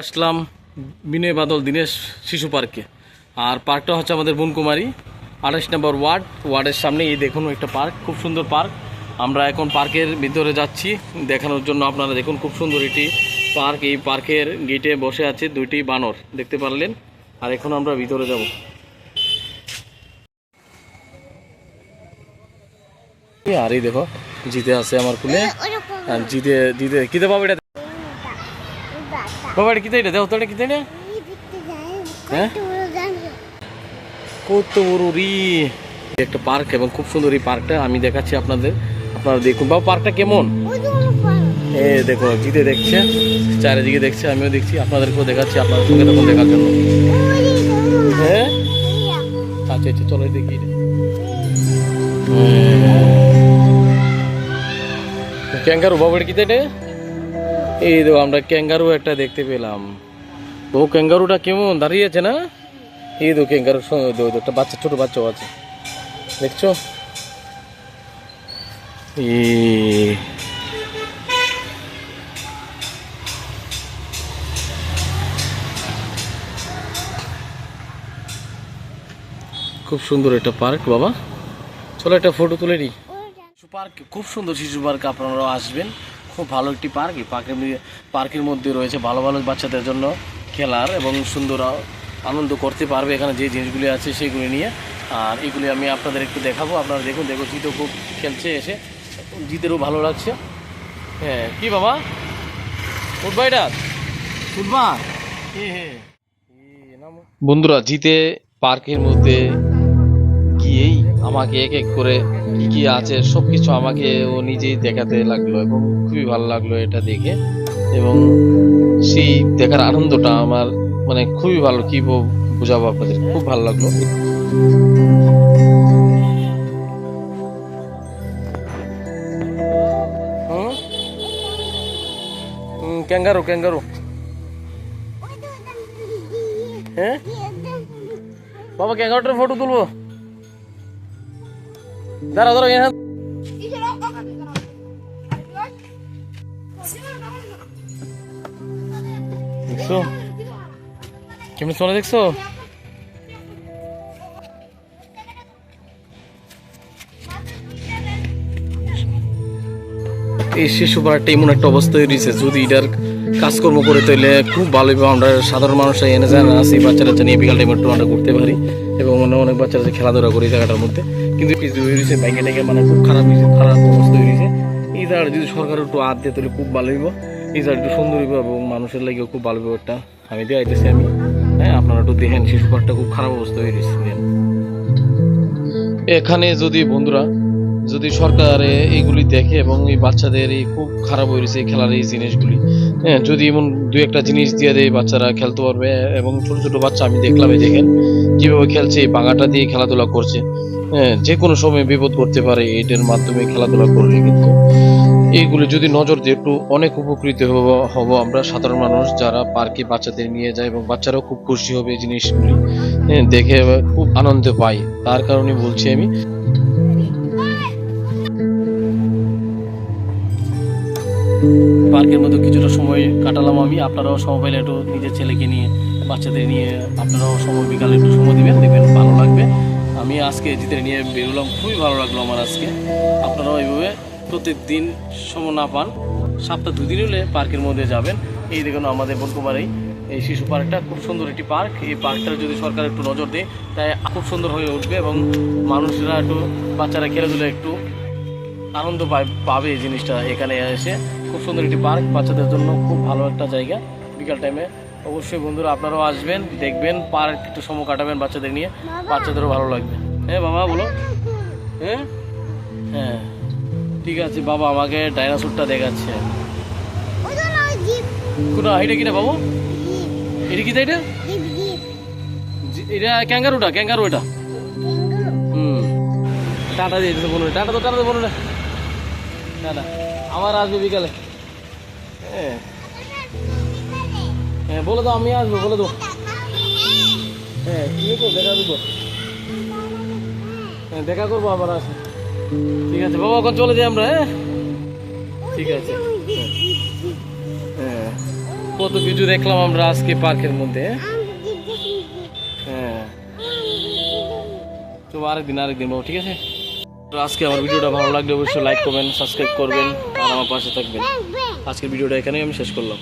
আসলাম বিনয় বাদল দীনেশ শিশু পার্কে। আর পার্কটা হচ্ছে আমাদের বনকুমারী আঠাশ নম্বর ওয়ার্ড ওয়ার্ডের সামনে। এই দেখুন একটা পার্ক খুব সুন্দর পার্ক। আমরা এখন পার্কের ভিতরে যাচ্ছি দেখানোর জন্য আপনারা দেখুন খুব সুন্দর এটি পার্ক। এই পার্কের গেটে বসে আছে দুইটি বানর দেখতে পারলেন? আর এখন আমরা ভিতরে যাব। আর এই দেখো জিতে আছে আমার কুলে। আর জিতে জিতে কিতে পাবো এটা? বাবা এটা কিতে এটা দেও তো এটা কিতে এটা হ্যাঁ কত বড় রি একটা পার্ক এবং খুব সুন্দর এই পার্কটা আমি দেখাচ্ছি আপনাদের আপনারা দেখুন বাবা পার্কটা কেমন? এ দেখো জিতে দেখছে চারিদিকে দেখছে আমিও দেখছি আপনাদেরকেও দেখাচ্ছি আপনাদের সঙ্গে তখন দেখার জন্য হ্যাঁ আচ্ছা আচ্ছা চলো দেখি ক্যাঙ্গারু বাবা এটা কিতে এটা এই দেখো আমরা ক্যাঙ্গারু একটা দেখতে পেলাম। ও ক্যাঙ্গারুটা কেমন? দাঁড়িয়েছে না? এই দেখো ক্যাঙ্গারু একটা বাচ্চা ছোট বাচ্চাও আছে। দেখছ? খুব সুন্দর একটা পার্ক বাবা। চলো একটা ফটো তুলে নিই। পার্ক খুব সুন্দর শিশু পার্ক আপনারাও আসবেন। খুব ভালো একটি পার্ক। এই পার্কের পার্কের মধ্যে রয়েছে ভালো ভালো বাচ্চাদের জন্য খেলার এবং সুন্দর আনন্দ করতে পারবে এখানে যে জিনিসগুলি আছে সেগুলি নিয়ে। আর এগুলি আমি আপনাদের একটু দেখাবো। আপনারা দেখুন দেখো জিতও খুব খেলছে, এসে জিতেরও ভালো লাগছে। হ্যাঁ কি বাবা? উঠবা এটা উঠবা বন্ধুরা, জিতে পার্কের মধ্যে আমাকে এক এক করে কি কি আছে সব কিছু আমাকে ও নিজেই দেখাতে লাগল এবং খুবই ভালো লাগল এটা দেখে। এবং সেই দেখার আনন্দটা আমার মানে খুবই ভালো, কি বোঝাবো আপনাদের? খুব ভালো লাগল। Kangaroo kangaroo. হ্যাঁ? বাবা, ক্যাঙ্গারুটার ফটো তুলবো? দাঁড়া দাঁড়া এখানে কেমন চলে দেখছ? এই শিশু পার্কটা এমন একটা অবস্থায় রয়েছে যদি এটার কাজকর্ম করে তাহলে খুব ভালো আমরা সাধারণ মানুষরা এনে যায় না বাচ্চারা নিয়ে বিকাল টাইমে একটু আমরা ঘুরতে পারি এবং অন্য অনেক বাচ্চারা খেলাধুলা করি জায়গাটার মধ্যে। কিন্তু যে হয়েছে ব্যাংকে ট্যাঙ্কে মানে খুব খারাপ হয়েছে, খারাপ অবস্থা হয়েছে এই জায়গাটা যদি সরকার একটু হাত দিয়ে তাহলে খুব ভালো হইব। এই জায়গাটা একটু সুন্দর হইব এবং মানুষের লাগেও খুব ভালো হইব একটা। আমি দিয়ে আইতেছি আমি। হ্যাঁ আপনারা একটু দেখেন শিশু পার্কটা খুব খারাপ অবস্থা হয়ে গেছে এখানে যদি বন্ধুরা, যদি সরকার এইগুলি দেখে এবং এই বাচ্চাদের এই খুব খারাপ হয়ে গেছে এই খেলার এই জিনিসগুলি হ্যাঁ যদি এমন দু একটা জিনিস দিয়ে দেয়, বাচ্চারা খেলতে পারবে এবং ছোট ছোট বাচ্চা, আমি দেখলাম এই দেখেন, কীভাবে খেলছে, এই বাগাটা দিয়ে খেলাধুলা করছে। হ্যাঁ যে কোনো সময় বিপদ করতে পারে এটার মাধ্যমে খেলাধুলা করলে কিন্তু এইগুলি যদি নজর দিয়ে একটু অনেক উপকৃত হব আমরা সাধারণ মানুষ যারা পার্কে বাচ্চাদের নিয়ে যায় এবং বাচ্চারাও খুব খুশি হবে এই জিনিসগুলি হ্যাঁ, দেখে খুব আনন্দ পাই তার কারণে বলছি আমি পার্কের মধ্যে কিছুটা সময় কাটালাম আমি। আপনারাও সময় পাইলে একটু নিজের ছেলেকে নিয়ে বাচ্চাদের নিয়ে আপনারাও সময় বিকালে একটু সময় দেবেন দেখবেন ভালো লাগবে। আমি আজকে জিতের নিয়ে বেরোলাম। খুবই ভালো লাগল আমার আজকে। আপনারাও এইভাবে প্রত্যেকদিন সময় না পান, সপ্তাহ দুদিন হলে পার্কের মধ্যে যাবেন। এই দেখুন আমাদের বনকুমারেই এই শিশু পার্কটা। খুব সুন্দর একটি পার্ক। এই পার্কটার যদি সরকার একটু নজর দেয়, তাই খুব সুন্দর হয়ে উঠবে এবং মানুষরা একটু, বাচ্চারা খেলাধুলা একটু আনন্দ পাবে এই জিনিসটা এখানে এসে। খুব সুন্দর একটি পার্ক। বাচ্চাদের জন্য খুব ভালো একটা জায়গা। বিকাল টাইমে অবশ্যই বন্ধুরা আপনারাও আসবেন দেখবেন পার্ক একটু সময় কাটাবেন বাচ্চাদের নিয়ে। বাচ্চাদেরও ভালো লাগবে। হ্যাঁ বাবা বলো। হ্যাঁ হ্যাঁ। ঠিক আছে বাবা আমাকে ডাইনোসরটা দেখাচ্ছে। কোনটা এটা কিনা বাবু? এটা কি এটা? এটা ক্যাঙ্গারুটা ক্যাঙ্গারু এটা। হুম। টাটা দিয়ে দিতে বলুন টাটা তো টাটা তো বলুন টাটা। আমার আসবে বিকালে। হ্যাঁ। হ্যাঁ বলে দাও, আমি আসব, বলে দাও। হ্যাঁ দেখা দেবো হ্যাঁ দেখা করব আবার আসব। ঠিক আছে, বাবা, এখন চলে যাই আমরা হ্যাঁ? ঠিক আছে। হ্যাঁ কত কিছু দেখলাম আমরা আজকে পার্কের মধ্যে হ্যাঁ? তো আরেকদিন আরেকদিন বাবু, ঠিক আছে? আজকে আমার ভিডিওটা ভালো লাগলে অবশ্যই লাইক করবেন সাবস্ক্রাইব করবেন, আর আমার পাশে থাকবেন। আজকের ভিডিওটা এখানেই আমি শেষ করলাম।